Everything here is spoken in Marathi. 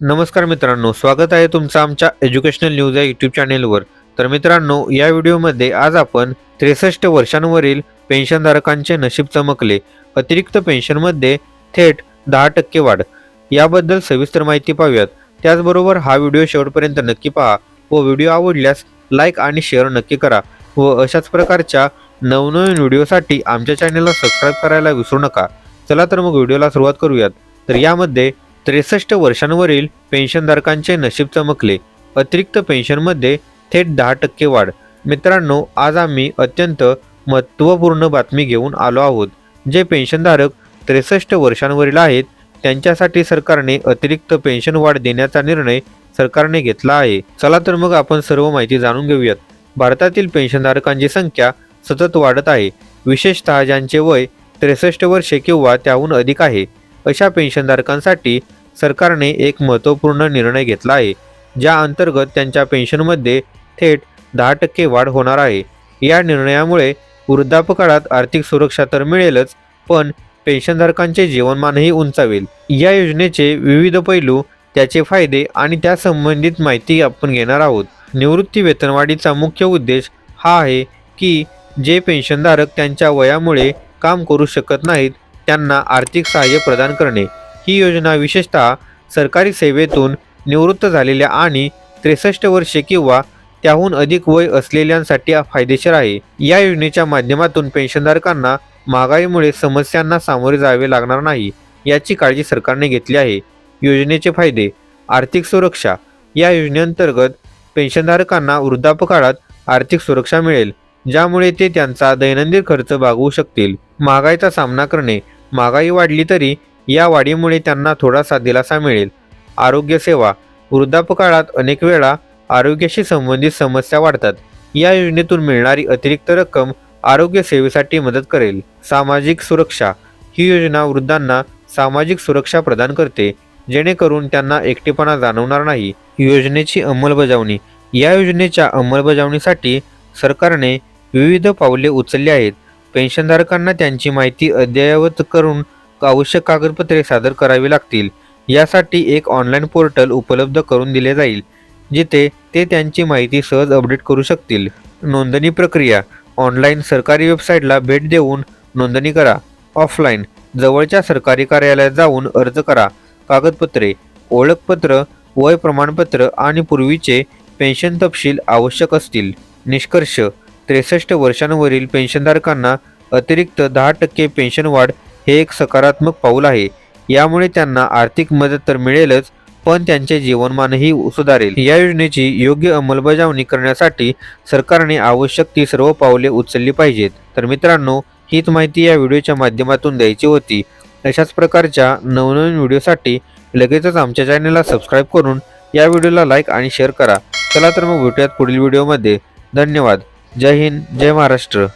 नमस्कार मित्रांनो स्वागत आहे तुमचं आमच्या एज्युकेशनल न्यूज या यूट्यूब चॅनेलवर तर मित्रांनो या व्हिडिओमध्ये आज आपण त्रेसष्ट वर्षांवरील पेन्शनधारकांचे नशीब चमकले. अतिरिक्त पेन्शनमध्ये थेट दहा टक्के वाढ. याबद्दल सविस्तर माहिती पाहूयात. त्याचबरोबर हा व्हिडिओ शेवटपर्यंत नक्की पहा व व्हिडिओ आवडल्यास लाईक आणि शेअर नक्की करा व अशाच प्रकारच्या नवनवीन व्हिडिओसाठी आमच्या चॅनलला सबस्क्राईब करायला विसरू नका. चला तर मग व्हिडिओला सुरुवात करूयात. तर यामध्ये त्रेसष्ट वर्षांवरील पेन्शनधारकांचे नशीब चमकले. अतिरिक्त पेन्शनमध्ये थेट दहा टक्के वाढ. मित्रांनो आज आम्ही अत्यंत महत्त्वपूर्ण बातमी घेऊन आलो आहोत जे पेन्शनधारक त्रेसष्ट वर्षांवरील आहेत त्यांच्यासाठी सरकारने अतिरिक्त पेन्शन वाढ देण्याचा निर्णय सरकारने घेतला आहे. चला तर मग आपण सर्व माहिती जाणून घेऊयात. भारतातील पेन्शनधारकांची संख्या सतत वाढत आहे. विशेषतः ज्यांचे वय त्रेसष्ट वर्षे किंवा त्याहून अधिक आहे अशा पेन्शनधारकांसाठी सरकारने एक महत्त्वपूर्ण निर्णय घेतला आहे ज्या अंतर्गत त्यांच्या पेन्शनमध्ये थेट दहा टक्के वाढ होणार आहे. या निर्णयामुळे वृद्धापकाळात आर्थिक सुरक्षा तर मिळेलच पण पेन्शनधारकांचे जीवनमानही उंचावेल. या योजनेचे विविध पैलू त्याचे फायदे आणि त्या संबंधित माहिती आपण घेणार आहोत. निवृत्ती वेतनवाढीचा मुख्य उद्देश हा आहे की जे पेन्शनधारक त्यांच्या वयामुळे काम करू शकत नाहीत त्यांना आर्थिक सहाय्य प्रदान करणे. ही योजना विशेषतः सरकारी सेवेतून निवृत्त झालेल्या आणि त्रेसष्ट वर्षे किंवा त्याहून अधिक वय असलेल्यांसाठी फायदेशीर आहे. या योजनेच्या माध्यमातून पेन्शनधारकांना महागाईमुळे समस्यांना सामोरे जावे लागणार नाही याची काळजी सरकारने घेतली आहे. योजनेचे फायदे आर्थिक सुरक्षा. या योजनेअंतर्गत पेन्शनधारकांना वृद्धापकाळात आर्थिक सुरक्षा मिळेल ज्यामुळे ते त्यांचा दैनंदिन खर्च भागवू शकतील. महागाईचा सामना करणे महागाई वाढली तरी या वाढीमुळे त्यांना थोडासा दिलासा मिळेल. आरोग्यसेवा वृद्धापकाळात अनेक वेळा आरोग्याशी संबंधित समस्या वाढतात. या योजनेतून मिळणारी अतिरिक्त रक्कम आरोग्यसेवेसाठी मदत करेल. सामाजिक सुरक्षा ही योजना वृद्धांना सामाजिक सुरक्षा प्रदान करते जेणेकरून त्यांना एकटेपणा जाणवणार नाही. योजनेची अंमलबजावणी या योजनेच्या अंमलबजावणीसाठी सरकारने विविध पावले उचलली आहेत. पेन्शनधारकांना त्यांची माहिती अद्ययावत करून आवश्यक कागदपत्रे सादर करावी लागतील. यासाठी एक ऑनलाईन पोर्टल उपलब्ध करून दिले जाईल जिथे ते त्यांची माहिती सहज अपडेट करू शकतील. नोंदणी प्रक्रिया ऑनलाईन सरकारी वेबसाईटला भेट देऊन नोंदणी करा. ऑफलाईन जवळच्या सरकारी कार्यालयात जाऊन अर्ज करा. कागदपत्रे ओळखपत्र वय प्रमाणपत्र आणि पूर्वीचे पेन्शन तपशील आवश्यक असतील. निष्कर्ष त्रेसष्ट वर्षांवरील पेन्शनधारकांना अतिरिक्त दहा टक्के पेन्शन वाढ हे एक सकारात्मक पाऊल आहे. यामुळे त्यांना आर्थिक मदत तर मिळेलच पण त्यांचे जीवनमानही सुधारेल. या योजनेची योग्य अंमलबजावणी करण्यासाठी सरकारने आवश्यक ती सर्व पावले उचलली पाहिजेत. तर मित्रांनो हीच माहिती या व्हिडिओच्या माध्यमातून द्यायची होती. अशाच प्रकारच्या नवनवीन व्हिडिओसाठी लगेचच आमच्या चॅनलला सबस्क्राईब करून या व्हिडिओला लाईक आणि शेअर करा. चला तर मग भेटूयात पुढील व्हिडिओमध्ये. धन्यवाद. जय हिंद जय महाराष्ट्र.